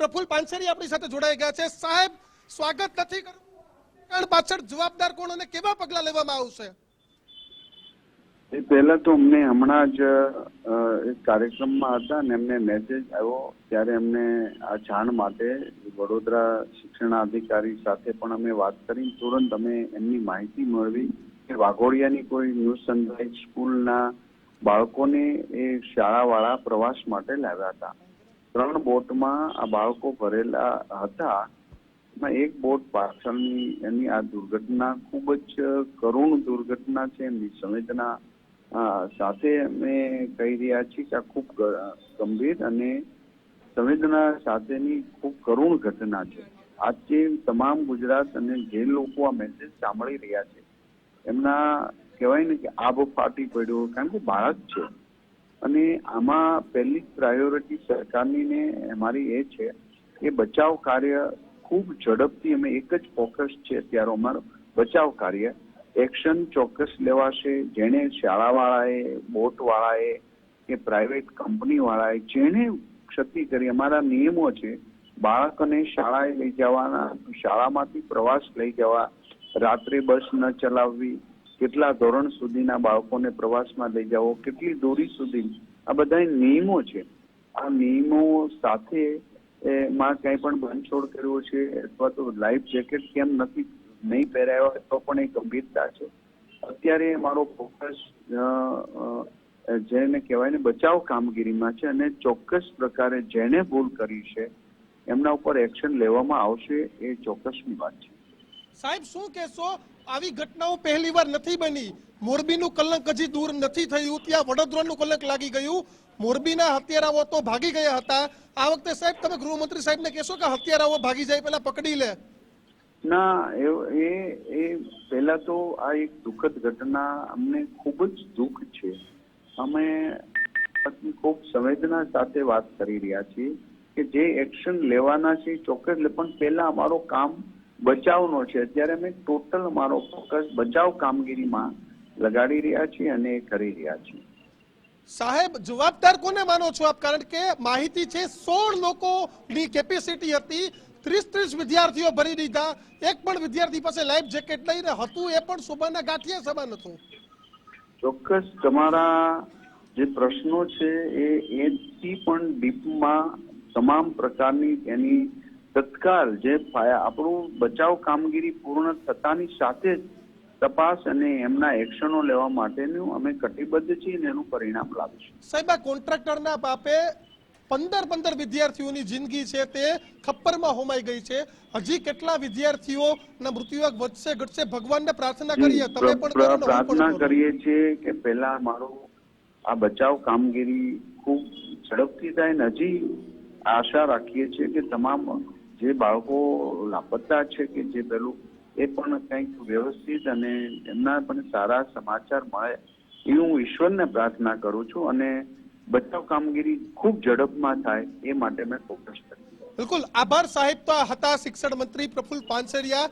પ્રફુલ પાનસેરી આપણી સાથે જોડાઈ ગયા છે. સાહેબ, સ્વાગત નથી કરવું પાછળ જવાબદાર કોણ અને કેવા પગલા લેવામાં આવશે? એ પહેલા તો અમને હમણાં જ એક કાર્યક્રમમાં હતા ને એમને મેસેજ આવ્યો. ત્યારે અમને આ જાણ માટે વડોદરા શિક્ષણાધિકારી સાથે પણ અમે વાત કરી. તુરંત અમે એમની માહિતી મેળવી કે વાઘોડિયાની કોઈ ન્યૂ સનરાઈઝ સ્કૂલના બાળકોને એ શાળાવાળા પ્રવાસ માટે લાવ્યા હતા. ત્રણ બોટમાં આ બાળકો ભરેલા હતા. એમાં એક બોટ પાછળની એની આ દુર્ઘટના ખૂબ જ કરુણ દુર્ઘટના છે. એમની સંવેદના સાથે અમે કહી રહ્યા છીએ કે આ ખૂબ ગંભીર અને સંવેદના સાથેની ખૂબ કરુણ ઘટના છે. આજે તમામ ગુજરાત અને જે લોકો આ મેસેજ સાંભળી રહ્યા છે, એમના કહેવાય ને કે આબ ફાટી પડ્યો. કારણ કે બાળક છે. અને આમાં પહેલી પ્રાયોરિટી સરકારની ને અમારી એ છે કે બચાવ કાર્ય ખૂબ ઝડપથી અમે એક જ ફોકસ છે અત્યારે અમારો બચાવ કાર્ય. એક્શન ચોક્કસ લેવાશે. જેણે શાળાવાળાએ, બોટવાળાએ કે પ્રાઇવેટ કંપનીવાળાએ જેણે ક્ષતિ કરી, અમારા નિયમો છે, બાળકોને શાળાએ લઈ જવાના, શાળામાંથી પ્રવાસ લઈ જવા, રાત્રે બસ ન ચલાવવી કેટલા ધોરણ સુધીના બાળકોને પ્રવાસમાં લઈ જાઓ, કેટલી દૂરી સુધી. આ બધા નિયમો છે. આ નિયમો સાથે માં કંઈ પણ બંધછોડ કર્યો છે અથવા તો લાઈફ જેકેટ કેમ નથી, નહીં પહેરાયો હોય તો પણ એ ગંભીરતા છે. અત્યારે મારો ફોકસ જેને કહેવાય ને બચાવ કામગીરીમાં છે અને ચોક્કસ પ્રકારે જેને ભૂલ કરી છે, એમના ઉપર એક્શન લેવામાં આવશે એ ચોક્કસની વાત છે. સાહેબ, શું કહેશો? આવી ઘટનાઓ પહેલી વાર નથી બની. મોરબીનું કલંક હજી દૂર નથી થયું. ત્યાં વડોદરાનું કલંક લાગી ગયું. મોરબીના હત્યારાઓ તો ભાગી ગયા હતા. આ વખતે સાહેબ, તમે ગૃહમંત્રી સાહેબને કહેશો કે હત્યારાઓ ભાગી જાય પહેલા પકડી લે. ના, એ એ એ પહેલા તો આ એક દુઃખદ ઘટના અમને ખૂબ જ દુઃખ છે. અમે ખૂબ સંવેદના સાથે વાત કરી રહ્યા છીએ કે જે એક્શન લેવાના છે ચોક્કસ પણ પહેલા અમારો કામ બચાવનો છે. અત્યારે અમે ટોટલ અમારો ફોકસ બચાવ કામગીરીમાં લગાડી રહ્યા છીએ અને કરી રહ્યા છીએ. સાહેબ જવાબદાર કોને માનો છો આપ? કારણ કે માહિતી છે સોળ લોકોની કેપેસિટી હતી. ત્રીસ ત્રીસ વિદ્યાર્થીઓ ભરી દીધા. એક પણ વિદ્યાર્થી પાસે લાઈફ જેકેટ લઈને હતું એ પણ સુબાના ગાંઠિયા સમાન હતું. ચોક્કસ તમારા જે પ્રશ્નો છે એ એથી પણ ડીપમાં તમામ પ્રકારની એની તત્કાલ જે આપણું બચાવ કામગીરી પૂર્ણ થતાની સાથે જ તપાસ અને એમના એક્શનો લેવા માટેનું અમે કટિબદ્ધ છીએ અને એનું પરિણામ લાવીશું. સાહેબ આ કોન્ટ્રાક્ટરના પાપે પંદર પંદર વિદ્યાર્થીઓની જિંદગી છે તે ખપ્પરમાં હોમાઈ ગઈ છે. હજી કેટલા વિદ્યાર્થીઓના મૃત્યુઆંક વધશે ઘટશે? ભગવાનને પ્રાર્થના કરીએ. તમે પણ પ્રાર્થના કરીએ છીએ કે પહેલા મારો આ બચાવ કામગીરી ખૂબ ઝડપથી થાય ને હજી આશા રાખીએ છીએ કે તમામ જે બાળકો લાપતા છે કે જે પેલું, એ પણ કંઈક વ્યવસ્થિત અને એમના પણ સારા સમાચાર મળે એ હું ઈશ્વરને પ્રાર્થના કરું છું અને બચાવ કામગીરી ખૂબ ઝડપમાં થાય એ માટે મેં ફોકસ કર્યું. બિલકુલ. આભાર સાહેબ તો હતા શિક્ષણ મંત્રી પ્રફુલ્લ પાનસેરિયા.